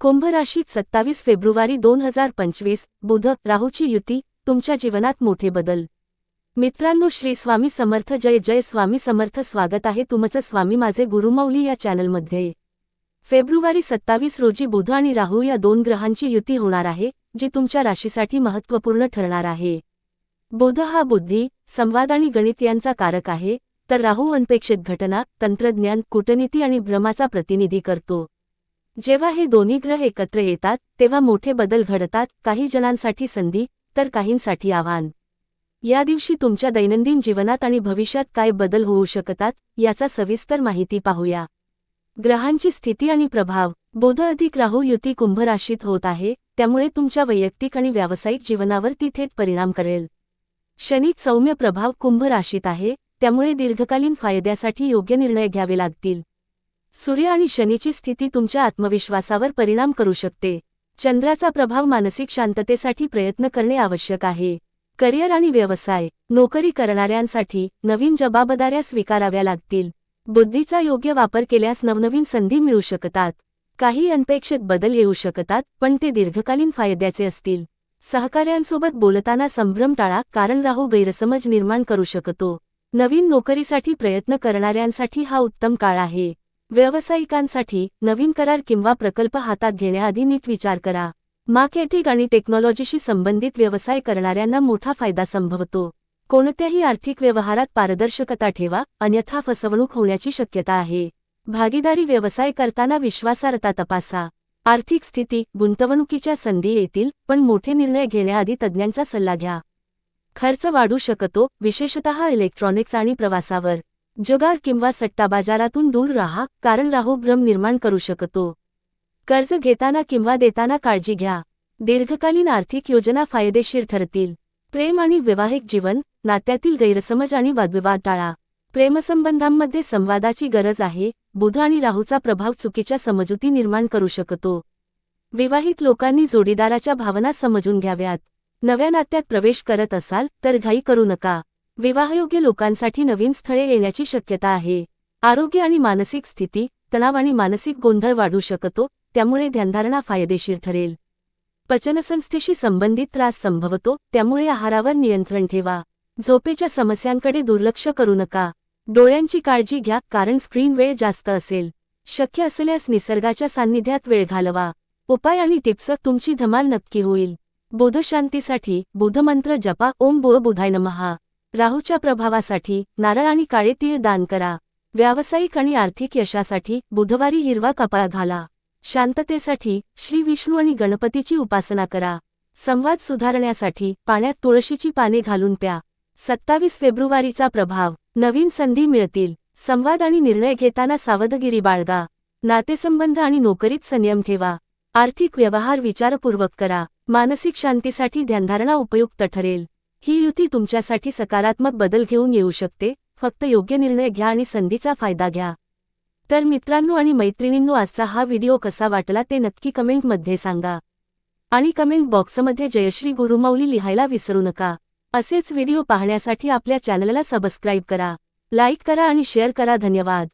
कुंभ राशीत सत्तावीस फेब्रुवारी दोन हजार पंचवीस बुध राहूची युती तुमच्या जीवनात मोठे बदल. मित्रांनो श्री स्वामी समर्थ जय जय स्वामी समर्थ स्वागत आहे तुमचं स्वामी माझे गुरुमौली या चॅनलमध्ये. फेब्रुवारी सत्तावीस रोजी बुध आणि राहू या दोन ग्रहांची युती होणार आहे जी तुमच्या राशीसाठी महत्त्वपूर्ण ठरणार आहे. बुध हा बुद्धी संवाद आणि गणित यांचा कारक आहे तर राहू अनपेक्षित घटना तंत्रज्ञान कूटनीती आणि भ्रमाचा प्रतिनिधी करतो. जेव्हा हे दोन्ही ग्रह एकत्र येतात तेव्हा मोठे बदल घडतात काही जणांसाठी संधी तर काहींसाठी आव्हान. या दिवशी तुमच्या दैनंदिन जीवनात आणि भविष्यात काय बदल होऊ शकतात याचा सविस्तर माहिती पाहूया. ग्रहांची स्थिती आणि प्रभाव. बोध अधिक राहू युती कुंभ राशीत होत आहे त्यामुळे तुमच्या वैयक्तिक आणि व्यावसायिक जीवनावर ती थेट परिणाम करेल. शनीत सौम्य प्रभाव कुंभ राशीत आहे त्यामुळे दीर्घकालीन फायद्यासाठी योग्य निर्णय घ्यावे लागतील. सूर्य आणि शनीची स्थिती तुमच्या आत्मविश्वासावर परिणाम करू शकते. चंद्राचा प्रभाव मानसिक शांततेसाठी प्रयत्न करणे आवश्यक आहे. करिअर आणि व्यवसाय नोकरी करणाऱ्यांसाठी नवीन जबाबदाऱ्या स्वीकाराव्या लागतील. बुद्धीचा योग्य वापर केल्यास नवनवीन संधी मिळू शकतात. काही अनपेक्षित बदल येऊ शकतात पण ते दीर्घकालीन फायद्याचे असतील. सहकाऱ्यांसोबत बोलताना संभ्रम टाळा कारण राहू गैरसमज निर्माण करू शकतो. नवीन नोकरीसाठी प्रयत्न करणाऱ्यांसाठी हा उत्तम काळ आहे. व्यावसायिकांसाठी नवीन करार किंवा प्रकल्प हातात घेण्याआधी नीट विचार करा. मार्केटिंग आणि टेक्नॉलॉजीशी संबंधित व्यवसाय करणाऱ्यांना मोठा फायदा संभवतो. कोणत्याही आर्थिक व्यवहारात पारदर्शकता ठेवा अन्यथा फसवणूक होण्याची शक्यता आहे. भागीदारी व्यवसाय करताना विश्वासार्हता तपासा. आर्थिक स्थिती गुंतवणुकीच्या संधी येतील पण मोठे निर्णय घेण्याआधी तज्ज्ञांचा सल्ला घ्या. खर्च वाढू शकतो विशेषतः इलेक्ट्रॉनिक्स आणि प्रवासावर. जुगार किंवा सट्टा बाजारातून दूर राहा कारण राहू भ्रम निर्माण करू शकतो. कर्ज घेताना किंवा देताना काळजी घ्या. दीर्घकालीन आर्थिक योजना फायदेशीर ठरतील. प्रेम आणि वैवाहिक जीवन नात्यातील गैरसमज आणि वादविवाद टाळा. प्रेमसंबंधांमध्ये संवादाची गरज आहे बुध आणि राहूचा प्रभाव चुकीच्या समजुती निर्माण करू शकतो. विवाहित लोकांनी जोडीदाराच्या भावना समजून घ्याव्यात. नव्या नात्यात प्रवेश करत असाल तर घाई करू नका. विवाहयोग्य लोकांसाठी नवीन स्थळे येण्याची शक्यता आहे. आरोग्य आणि मानसिक स्थिती तणाव आणि मानसिक गोंधळ वाढू शकतो त्यामुळे ध्यानधारणा फायदेशीर ठरेल. पचनसंस्थेशी संबंधित त्रास संभवतो त्यामुळे आहारावर नियंत्रण ठेवा. झोपेच्या समस्यांकडे दुर्लक्ष करू नका. डोळ्यांची काळजी घ्या कारण स्क्रीन वेळ जास्त असेल. शक्य असल्यास निसर्गाच्या सान्निध्यात वेळ घालवा. उपाय आणि टिप्स तुमची धमाल नक्की होईल. बुधशांतीसाठी बुधमंत्र जपा ओम बुळ बुधाय नमहा राहूच्या प्रभावासाठी नारळ आणि काळे तीळ दान करा. व्यावसायिक आणि आर्थिक यशासाठी बुधवारी हिरवा कपाळ घाला. शांततेसाठी श्री विष्णू आणि गणपतीची उपासना करा. संवाद सुधारण्यासाठी पाण्यात तुळशीची पाने घालून प्या. सत्तावीस फेब्रुवारीचा प्रभाव. नवीन संधी मिळतील. संवाद आणि निर्णय घेताना सावधगिरी बाळगा. नातेसंबंध आणि नोकरीत संयम ठेवा. आर्थिक व्यवहार विचारपूर्वक करा. मानसिक शांतीसाठी ध्यानधारणा उपयुक्त ठरेल. ही युती तुमच्यासाठी सकारात्मक बदल घेऊन येऊ शकते फक्त योग्य निर्णय घ्या आणि संधीचा फायदा घ्या. तर मित्रांनो आणि मैत्रिणींनो आजचा हा व्हिडिओ कसा वाटला ते नक्की कमेंटमध्ये सांगा. आणि कमेंट बॉक्समध्ये जयश्री गुरुमाऊली लिहायला विसरू नका. असेच व्हिडिओ पाहण्यासाठी आपल्या चॅनलला सबस्क्राईब करा लाईक करा आणि शेअर करा. धन्यवाद.